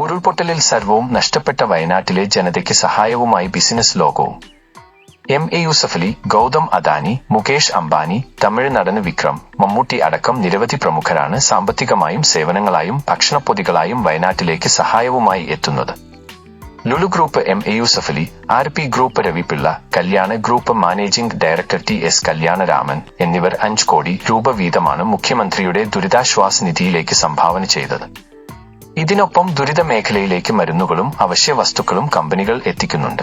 ഉരുൾപൊട്ടലിൽ സർവവും നഷ്ടപ്പെട്ട വയനാട്ടിലെ ജനതയ്ക്ക് സഹായവുമായി ബിസിനസ് ലോകവും. എം എ യൂസഫലി ഗൗതം അദാനി മുകേഷ് അംബാനി തമിഴ് നടന് വിക്രം മമ്മൂട്ടി അടക്കം നിരവധി പ്രമുഖരാണ് സാമ്പത്തികമായും സേവനങ്ങളായും ഭക്ഷണപ്പൊതികളായും വയനാട്ടിലേക്ക് സഹായവുമായി എത്തുന്നത്. Lulu group M A Yusuffali R P group Ravi Pillai Kalyan group managing director T S Kalyanaraman എന്നിവർ അഞ്ച് കോടി രൂപ വീതമാണ് മുഖ്യമന്ത്രിയുടെ ദുരിതാശ്വാസ നിധിയിലേക്ക് സംഭാവന ചെയ്തത്. ഇതിനൊപ്പം ദുരിത മേഖലയിലേക്ക് മരുന്നുകളും അവശ്യ വസ്തുക്കളും കമ്പനികൾ എത്തിക്കുന്നുണ്ട്.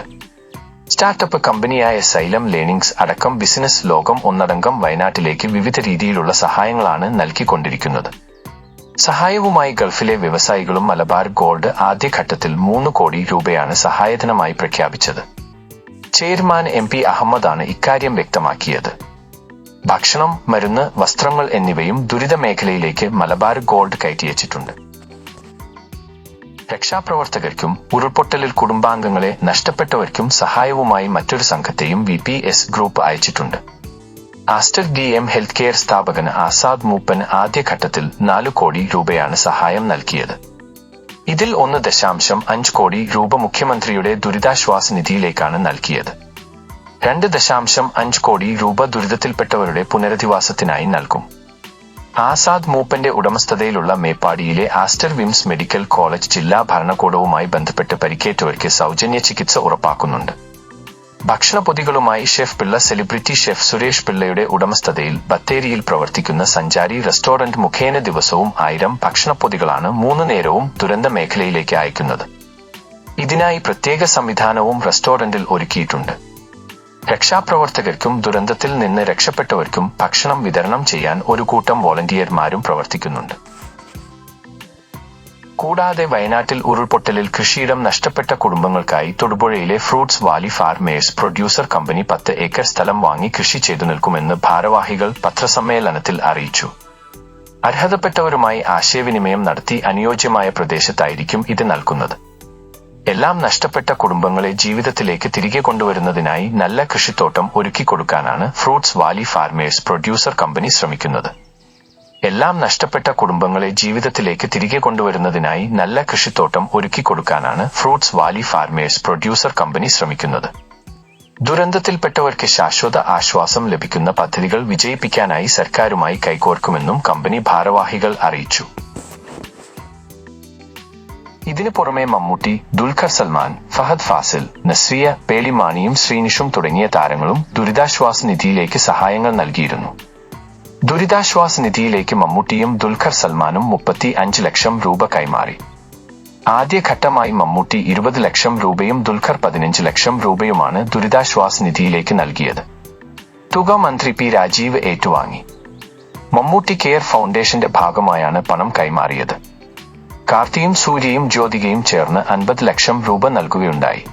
സ്റ്റാർട്ടപ്പ് കമ്പനിയായ സൈലം ലേണിംഗ്സ് അടക്കം ബിസിനസ് ലോകം ഒന്നടങ്കം വയനാട്ടിലേക്ക് വിവിധ രീതിയിലുള്ള സഹായങ്ങളാണ് നൽകിക്കൊണ്ടിരിക്കുന്നത്. സഹായവുമായി ഗൾഫിലെ വ്യവസായികളും മലബാർ ഗോൾഡ് ആദ്യഘട്ടത്തിൽ മൂന്ന് കോടി രൂപയാണ് സഹായധനമായി പ്രഖ്യാപിച്ചത്. ചെയർമാൻ എം പി അഹമ്മദാണ് ഇക്കാര്യം വ്യക്തമാക്കിയത്. ഭക്ഷണം മരുന്ന് വസ്ത്രങ്ങൾ എന്നിവയും ദുരിത മേഖലയിലേക്ക് മലബാർ ഗോൾഡ് കയറ്റിയച്ചിട്ടുണ്ട് രക്ഷാപ്രവർത്തകർക്കും ഉരുൾപൊട്ടലിൽ കുടുംബാംഗങ്ങളെ നഷ്ടപ്പെട്ടവർക്കും സഹായവുമായി മറ്റൊരു സംഘത്തെയും വി പി എസ് ഗ്രൂപ്പ് അയച്ചിട്ടുണ്ട്. Aster D M health care സ്ഥാപകൻ ആസാദ് മൂപ്പൻ ആദ്യഘട്ടത്തിൽ നാലു കോടി രൂപയാണ് സഹായം നൽകിയത്. ഇതിൽ ഒന്ന് ദശാംശം അഞ്ച് കോടി രൂപ മുഖ്യമന്ത്രിയുടെ ദുരിതാശ്വാസ നിധിയിലേക്കാണ് നൽകിയത്. രണ്ട് ദശാംശം അഞ്ച് കോടി രൂപ ദുരിതത്തിൽപ്പെട്ടവരുടെ പുനരധിവാസത്തിനായി നൽകും. ആസാദ് മൂപ്പന്റെ ഉടമസ്ഥതയിലുള്ള മേപ്പാടിയിലെ ആസ്റ്റർ വിംസ് മെഡിക്കൽ കോളേജ് ജില്ലാ ഭരണകൂടവുമായി ബന്ധപ്പെട്ട് പരിക്കേറ്റവർക്ക് സൗജന്യ ചികിത്സ ഉറപ്പാക്കുന്നുണ്ട്. ഭക്ഷണപ്പൊതികളുമായി chef Pillai celebrity chef Suresh പിള്ളയുടെ ഉടമസ്ഥതയിൽ ബത്തേരിയിൽ പ്രവർത്തിക്കുന്ന സഞ്ചാരി റെസ്റ്റോറന്റ് മുഖേന ദിവസവും ആയിരം ഭക്ഷണപ്പൊതികളാണ് മൂന്ന് നേരവും ദുരന്ത മേഖലയിലേക്ക് അയക്കുന്നത്. ഇതിനായി പ്രത്യേക സംവിധാനവും റെസ്റ്റോറന്റിൽ ഒരുക്കിയിട്ടുണ്ട്. രക്ഷാപ്രവർത്തകർക്കും ദുരന്തത്തിൽ നിന്ന് രക്ഷപ്പെട്ടവർക്കും ഭക്ഷണം വിതരണം ചെയ്യാൻ ഒരു കൂട്ടം വോളണ്ടിയർമാരും പ്രവർത്തിക്കുന്നുണ്ട്. കൂടാതെ വയനാട്ടിൽ ഉരുൾപൊട്ടലിൽ കൃഷിയിടം നഷ്ടപ്പെട്ട കുടുംബങ്ങൾക്കായി തൊടുപുഴയിലെ fruits valley farmers producer company പത്ത് ഏക്കർ സ്ഥലം വാങ്ങി കൃഷി ചെയ്തു നിൽക്കുമെന്ന് ഭാരവാഹികൾ പത്രസമ്മേളനത്തിൽ അറിയിച്ചു. അർഹതപ്പെട്ടവരുമായി ആശയവിനിമയം നടത്തി അനുയോജ്യമായ പ്രദേശത്തായിരിക്കും ഇത് നൽകുന്നത്. എല്ലാം നഷ്ടപ്പെട്ട കുടുംബങ്ങളെ ജീവിതത്തിലേക്ക് തിരികെ കൊണ്ടുവരുന്നതിനായി നല്ല കൃഷിത്തോട്ടം ഒരുക്കിക്കൊടുക്കാനാണ് fruits valley farmers producer company ശ്രമിക്കുന്നത്. എല്ലാം നഷ്ടപ്പെട്ട കുടുംബങ്ങളെ ജീവിതത്തിലേക്ക് തിരികെ കൊണ്ടുവരുന്നതിനായി നല്ല കൃഷിത്തോട്ടം ഒരുക്കിക്കൊടുക്കാനാണ് fruits valley farmers producer company ശ്രമിക്കുന്നത്. ദുരന്തത്തിൽപ്പെട്ടവർക്ക് ശാശ്വത ആശ്വാസം ലഭിക്കുന്ന പദ്ധതികൾ വിജയിപ്പിക്കാനായി സർക്കാരുമായി കൈകോർക്കുമെന്നും കമ്പനി ഭാരവാഹികൾ അറിയിച്ചു. ഇതിനു പുറമെ മമ്മൂട്ടി ദുൽഖർ സൽമാൻ ഫഹദ് ഫാസിൽ നസ്രിയ പേളിമാണിയും ശ്രീനിഷും തുടങ്ങിയ താരങ്ങളും ദുരിതാശ്വാസ നിധിയിലേക്ക് സഹായങ്ങൾ നൽകിയിരുന്നു. ദുരിതാശ്വാസ നിധിയിലേക്ക് മമ്മൂട്ടിയും ദുൽഖർ സൽമാനും മുപ്പത്തി അഞ്ച് ലക്ഷം രൂപ കൈമാറി. ആദ്യഘട്ടമായി മമ്മൂട്ടി ഇരുപത് ലക്ഷം രൂപയും ദുൽഖർ പതിനഞ്ച് ലക്ഷം രൂപയുമാണ് ദുരിതാശ്വാസ നിധിയിലേക്ക് നൽകിയത്. തുക മന്ത്രി പി രാജീവ് ഏറ്റുവാങ്ങി. മമ്മൂട്ടി കെയർ ഫൗണ്ടേഷന്റെ ഭാഗമായാണ് പണം കൈമാറിയത്. കാർത്തിയും സൂര്യയും ജ്യോതികയും ചേർന്ന് അൻപത് ലക്ഷം രൂപ നൽകുകയുണ്ടായി.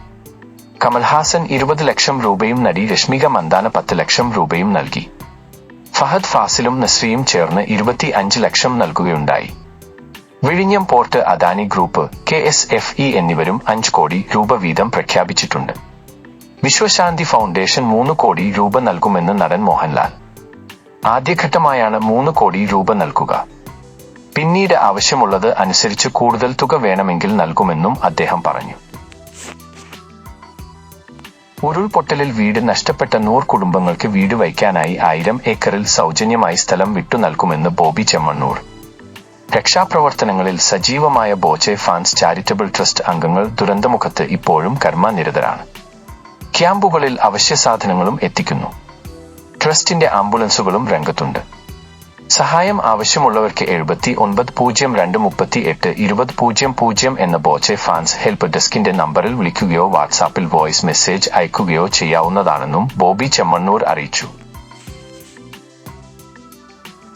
കമൽഹാസൻ ഇരുപത് ലക്ഷം രൂപയും നടി രശ്മിക മന്ദാന പത്ത് ലക്ഷം രൂപയും നൽകി. ഫഹദ് ഫാസിലും നസ്രിയും ചേർന്ന് ഇരുപത്തി അഞ്ച് ലക്ഷം നൽകുകയുണ്ടായി. വിഴിഞ്ഞം port Adani group K S F E എന്നിവരും അഞ്ച് കോടി രൂപ വീതം പ്രഖ്യാപിച്ചിട്ടുണ്ട്. വിശ്വശാന്തി ഫൗണ്ടേഷൻ മൂന്ന് കോടി രൂപ നൽകുമെന്ന് നടൻ മോഹൻലാൽ. ആദ്യഘട്ടമായാണ് മൂന്ന് കോടി രൂപ നൽകുക. പിന്നീട് ആവശ്യമുള്ളത് അനുസരിച്ച് കൂടുതൽ തുക വേണമെങ്കിൽ നൽകുമെന്നും അദ്ദേഹം പറഞ്ഞു. ഉരുൾപൊട്ടലിൽ വീട് നഷ്ടപ്പെട്ട നൂറ് കുടുംബങ്ങൾക്ക് വീട് വയ്ക്കാനായി ആയിരം ഏക്കറിൽ സൗജന്യമായി സ്ഥലം വിട്ടു നൽകുമെന്ന് ബോബി ചെമ്മണ്ണൂർ. രക്ഷാപ്രവർത്തനങ്ങളിൽ സജീവമായ ബോച്ചെ ഫാൻസ് ചാരിറ്റബിൾ ട്രസ്റ്റ് അംഗങ്ങൾ ദുരന്തമുഖത്ത് ഇപ്പോഴും കർമ്മനിരതരാണ്. ക്യാമ്പുകളിൽ അവശ്യ സാധനങ്ങളും എത്തിക്കുന്നു. ട്രസ്റ്റിന്റെ ആംബുലൻസുകളും രംഗത്തുണ്ട്. സഹായം ആവശ്യമുള്ളവർക്ക് എഴുപത്തി ഒൻപത് പൂജ്യം രണ്ട് മുപ്പത്തി എട്ട് ഇരുപത് പൂജ്യം പൂജ്യം എന്ന ബോച്ചെ ഫാൻസ് ഹെൽപ്പ് ഡെസ്കിന്റെ നമ്പറിൽ വിളിക്കുകയോ വാട്സാപ്പിൽ വോയിസ് മെസ്സേജ് അയക്കുകയോ ചെയ്യാവുന്നതാണെന്നും ബോബി ചെമ്മണ്ണൂർ അറിയിച്ചു.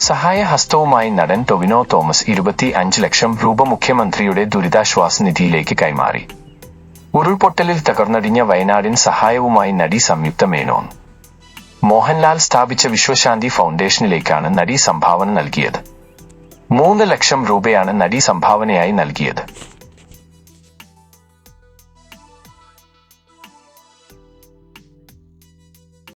സഹായ ഹസ്തവുമായി നടൻ ടൊവിനോ തോമസ് ഇരുപത്തി അഞ്ച് ലക്ഷം രൂപ മുഖ്യമന്ത്രിയുടെ ദുരിതാശ്വാസ നിധിയിലേക്ക് കൈമാറി. ഉരുൾപൊട്ടലിൽ തകർന്നടിഞ്ഞ വയനാടിൻ സഹായവുമായി നടി സംയുക്ത മേനോൻ. മോഹൻലാൽ സ്ഥാപിച്ച വിശ്വശാന്തി ഫൗണ്ടേഷനിലേക്കാണ് നടി സംഭാവന നൽകിയത്. മൂന്ന് ലക്ഷം രൂപയാണ് നടി സംഭാവനയായി നൽകിയത്.